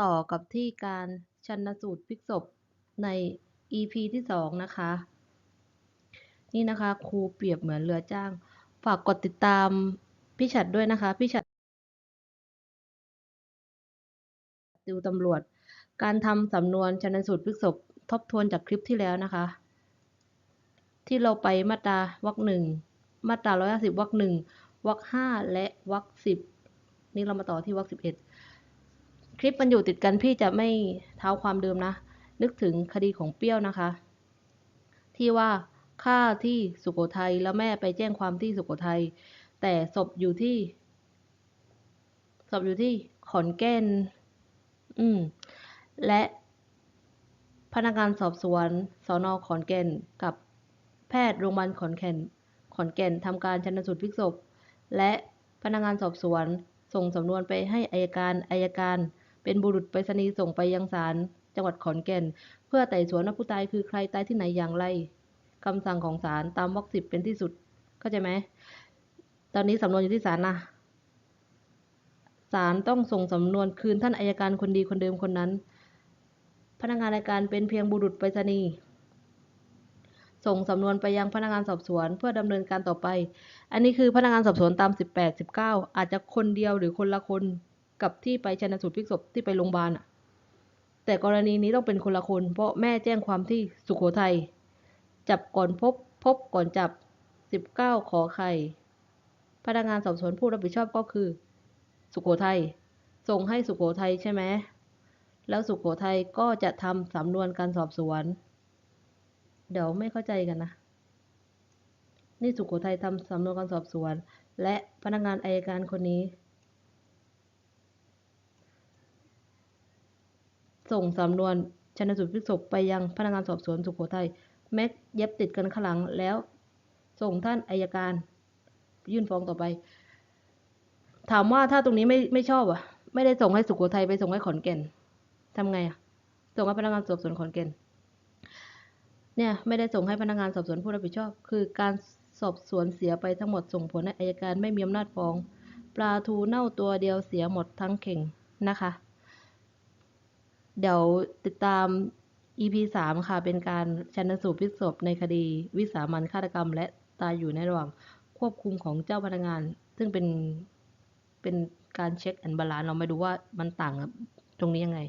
ต่อกับที่การชันสูตรพลิกศพใน EP ที่สองนะคะ นี่นะคะครูเปรียบเหมือนเรือจ้าง ฝากกดติดตามพี่ฉัดด้วยนะคะ พี่ฉัดติวตำรวจ การทำสำนวนชันสูตรพลิกศพทบทวนจากคลิปที่แล้วนะคะ ที่เราไปมาตราวรรคหนึ่งมาตราร้อยสิบวรรคหนึ่งวรรคห้าและวรรคสิบนี่เรามาต่อที่วรรคสิบเอ็ด คลิปมันอยู่ติดกันพี่จะไม่เท้าความเดิมนะ นึกถึงคดีของเปรี้ยวนะคะ ที่ว่าฆ่าที่สุโขทัยแล้วแม่ไปแจ้งความที่สุโขทัยแต่ศพอยู่ที่ศพอยู่ที่ขอนแก่นอืม และพนักงานสอบสวนสอนอขอนแก่นกับแพทย์โรงพยาบาลขอนแก่นขอนแก่นทำการชันสูตรพลิกศพ และพนักงานสอบสวนส่งสำนวนไปให้อายการอายการ เป็นบุรุษไปรษณีย์ส่งไปยังศาลจังหวัดขอนแก่น เพื่อไต่สวนว่าผู้ตายคือใครตายที่ไหนอย่างไรคำสั่งของศาลตามวรรคสิบเป็นที่สุด เข้าใจไหม ตอนนี้สำนวนอยู่ที่ศาลนะศาลต้องส่งสำนวนคืนท่านอายการคนดีคนเดิมคนนั้น พนักงานอายการเป็นเพียงบุรุษไปรษณีย์ส่งสำนวนไปยังพนักงานสอบสวนเพื่อดำเนินการต่อไป อันนี้คือพนักงานสอบสวนตาม 18 19 อาจจะคนเดียวหรือคนละคน กับที่ไปชันสูตรพลิกศพที่ไปโรงพยาบาลอะแต่กรณีนี้ต้องเป็นคนละคน เพราะแม่แจ้งความที่สุโขทัยจับก่อนพบพบก่อนจับ 19 ขอไข่ พนักงานสอบสวนผู้รับผิดชอบก็คือ สุโขทัยส่งให้สุโขทัยใช่ไหมแล้วสุโขทัยก็จะทำสำนวนการสอบสวน เดี๋ยวไม่เข้าใจกันนะ นี่สุโขทัยทำสำนวนการสอบสวน และพนักงานอายการคนนี้ ส่งสำนวนชันสูตรพลิกศพไปยังพนักงานสอบสวนสุโขทัยแม็กเย็บติดกันข้างหลังแล้ว ส่งท่านอายการ ยื่นฟ้องต่อไป ถามว่าถ้าตรงนี้ไม่ไม่ชอบอะ ไม่ได้ส่งให้สุโขทัยไปส่งให้ขอนแก่นทำไงอะ ส่งให้พนักงานสอบสวนขอนแก่น เนี่ย ไม่ได้ส่งให้พนักงานสอบสวนผู้รับผิดชอบ คือการสอบสวนเสียไปทั้งหมดส่งผลให้อายการไม่มีอำนาจฟ้อง ปลาทูเน่าตัวเดียวเสียหมดทั้งเข่งนะคะ เดี๋ยวติดตาม EP สามค่ะ เป็นการชันสูตรพลิกศพในคดีวิสามันฆาตกรรม และตายอยู่ในระหว่างควบคุมของเจ้าพนักงาน ซึ่งเป็นเป็นการเช็คแอนบาลานเราไม่ดูว่ามันต่างกับตรงนี้ยังไง